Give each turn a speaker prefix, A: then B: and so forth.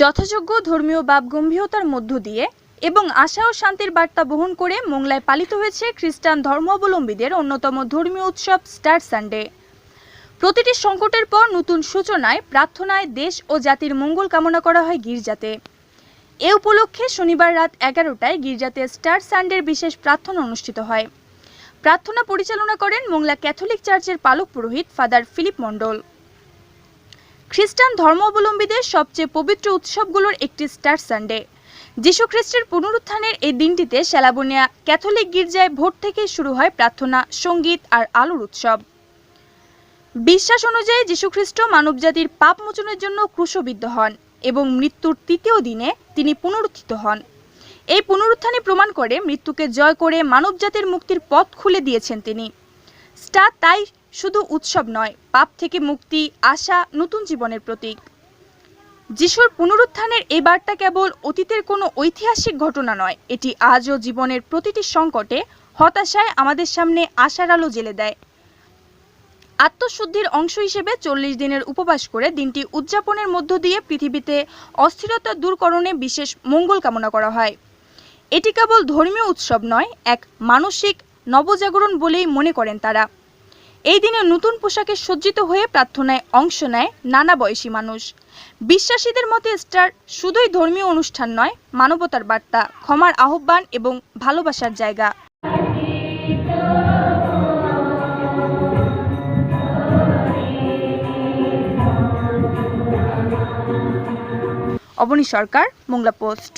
A: যথাযোগ্য ধর্মীয় বাপ গম্ভীরতার মধ্য দিয়ে এবং আশা ও শান্তির বার্তা বহন করে মোংলায় পালিত হয়েছে খ্রিস্টান ধর্মাবলম্বীদের অন্যতম ধর্মীয় উৎসব স্টার সানডে। প্রতিটি সংকটের পর নতুন সূচনায়, প্রার্থনায় দেশ ও জাতির মঙ্গল কামনা করা হয় গির্জাতে। এ উপলক্ষে শনিবার রাত এগারোটায় গির্জাতে স্টার সানডের বিশেষ প্রার্থনা অনুষ্ঠিত হয়। প্রার্থনা পরিচালনা করেন মোংলা ক্যাথলিক চার্চের পালক পুরোহিত ফাদার ফিলিপ মণ্ডল। খ্রিস্টান ধর্মাবলম্বীদের সবচেয়ে পবিত্র উৎসবগুলোর একটি স্টার সানডে। যীশু খ্রিস্টের পুনরুত্থানের এই দিনটিতে শ্যালাবনিয়া ক্যাথলিক গির্জায় ভোর থেকেই শুরু হয় প্রার্থনা, সংগীত আর আলোর উৎসব। বিশ্বাস অনুযায়ী যীশুখ্রিস্ট মানবজাতির পাপ মোচনের জন্য ক্রুশবিদ্ধ হন এবং মৃত্যুর তৃতীয় দিনে তিনি পুনরুত্থিত হন। এই পুনরুত্থানই প্রমাণ করে মৃত্যুকে জয় করে মানবজাতির মুক্তির পথ খুলে দিয়েছেন তিনি। স্টার তাই শুধু উৎসব নয়, পাপ থেকে মুক্তি, আশা, নতুন জীবনের প্রতীক। যিশুর পুনরুত্থানের এই বার্তা কেবল অতীতের কোনো ঐতিহাসিক ঘটনা নয়, এটি আজও জীবনের প্রতিটি সংকটে, হতাশায় আমাদের সামনে আশার আলো জেলে দেয়। আত্মশুদ্ধির অংশ হিসেবে চল্লিশ দিনের উপবাস করে দিনটি উদযাপনের মধ্য দিয়ে পৃথিবীতে অস্থিরতা দূরকরণে বিশেষ মঙ্গল কামনা করা হয়। এটি কেবল ধর্মীয় উৎসব নয়, এক মানসিক নবজাগরণ বলেই মনে করেন তারা। এই দিনে নতুন পোশাকে সজ্জিত হয়ে প্রার্থনায় অংশ নেয় নানা বয়সী মানুষ। বিশ্বাসীদের মতে স্টার শুধুই ধর্মীয় অনুষ্ঠান নয়, মানবতার বার্তা, ক্ষমার আহ্বান এবং ভালোবাসার জায়গা। অবনী সরকার, মোংলা পোস্ট।